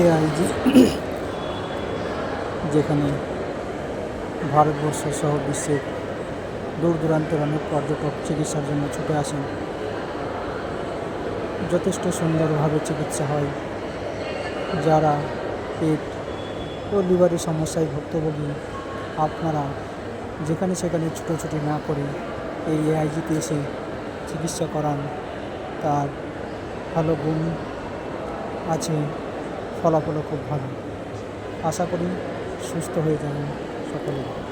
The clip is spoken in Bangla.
এআইজি, যেখানে ভারতবর্ষ সহ বিশ্বের দূর দূরান্তের অনেক পর্যটক চিকিৎসার জন্য ছুটে আসেন। যথেষ্ট সুন্দরভাবে চিকিৎসা হয়। যারা পেট ও লিভারের সমস্যায় ভুক্তভোগী, আপনারা যেখানে সেখানে ছুটোছুটি না করে এই এআইজিতে এসে চিকিৎসা করান। তার ভালো গুণ আছে। ফলাফলও খুব ভালো। আশা করি সুস্থ হয়ে যাবেন সকলে।